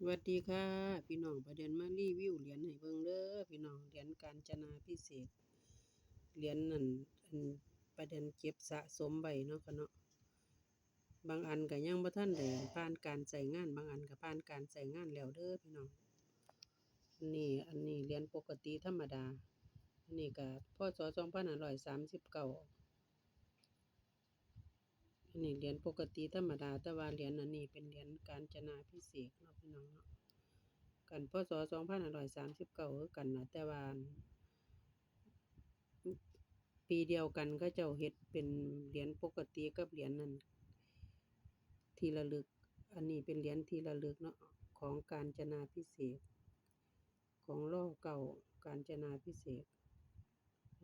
สวัสดีค่ะ พี่น้องประเด็นมารีวิวเหรียญให้เบิ่งเด้อพี่น้องเหรียญกาญจนาพิเศษเหรียญนั่นอันประเด็นเก็บสะสมไว้เนาะค่ะเนาะบางอันก็ยังบ่ทันได้ผ่านการใช้งาน บางอันก็ผ่านการใช้งานแล้วเด้อพี่น้องอันนี้อันนี้เหรียญปกติธรรมดา อันนี้ก็พศ2539อั นนี้เหรียญปกติธรรมดา แต่ว่าเหรียญอันนี้เป็นเหรียญกาญจนาพิเศษเนาะพี่น้องเนาะกันพศ2539คือกันนะแต่ว่าปีเดียวกันเขาเจ้าเฮ็ดเป็นเหรียญปกติกับเหรียญนั้นที่ระลึก อันนี้เป็นเหรียญที่ระลึกเนาะของกาญจนาพิเศษ ของร.เก้ากาญจนาพิเศษ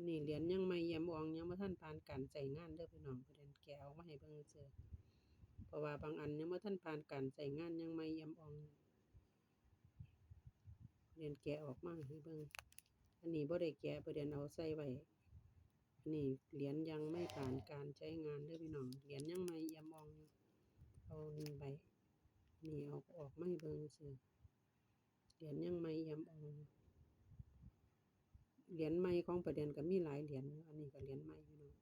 นนี้เหรียญยังใหม่เอี่ยมอองยังบ่ทันผ่านการใช้งานเด้อพี่น้องประเด็นแกะออกมาให้เบิ่งซื่อเพราะว่าบางอันยังบ่ทันผ่านการใช้งานยังใหม่เอี่ยมอองประเด็นแกะออกมาให้เบิ่งอันนี้บ่ได้แกะประเด็นเอาใส่ไว้อันนี้เหรียญยังไม่ผ่านการใช้งานเด้อพี่น้องเหรียญยังใหม่เอี่ยมอองเอาหนี่ใบนี่เอาออกไมาให้เบิ่งซื่อเหรียญยังใหม่เอี่ยมอองอ เหรียญใหม่ของประเด็นก็มีหลายเหรียญอันนี้ก็เหรียญใหม่พี่น้อง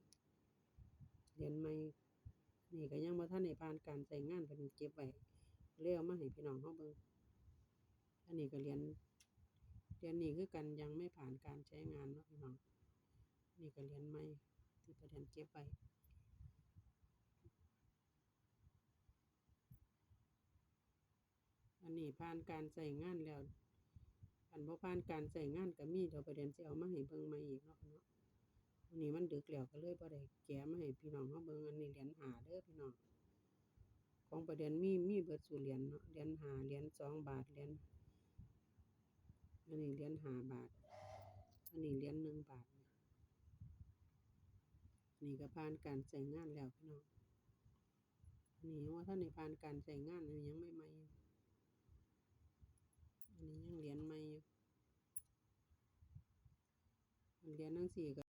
เหรียญใหม่นี่ก็ยังบ่ทันได้ผ่านการใช้งานเด็นเก็บไว้เลยเอามาให้พี่น้องเราเบิ่งอันนี้ก็เหรียญเหรียญนี้คือกันยังไม่ผ่านการใช้งานเนาะพี่น้องนี่ก็เหรียญใหม่ที่ประเด็นเก็บไว้อันนี้ผ่านการใช้งานแล้ว อันบ่ผ่านการใช้งานก็มีเดี๋ยวประเด็นสิเอามาให้เบิ่งม่อีกเนาะเนาะอันนี้มันดึกแล้วก็เลยบ่ได้แกะมาให้พี่น้องเราเบิ่งอันนี้เหรียญหาเด้อพี่น้อง ของประเด็นมีมีเบิดซุเหรียญเนาะเหรียญหาเหรียญสองบาทเหรียญอันนี้เหรียญหาบาท อันนี้เหรียญหนึ่งบาทนี่ก็ผ่านการใช้งานแล้วพี่น้องอันนี้ยังบ่ทันผ่านการใช้งานอันนี้ยังใหม่ๆอยู่อันนี้ยังเหรียญใหม่อยู่ เหรียญจั่งซี้ก็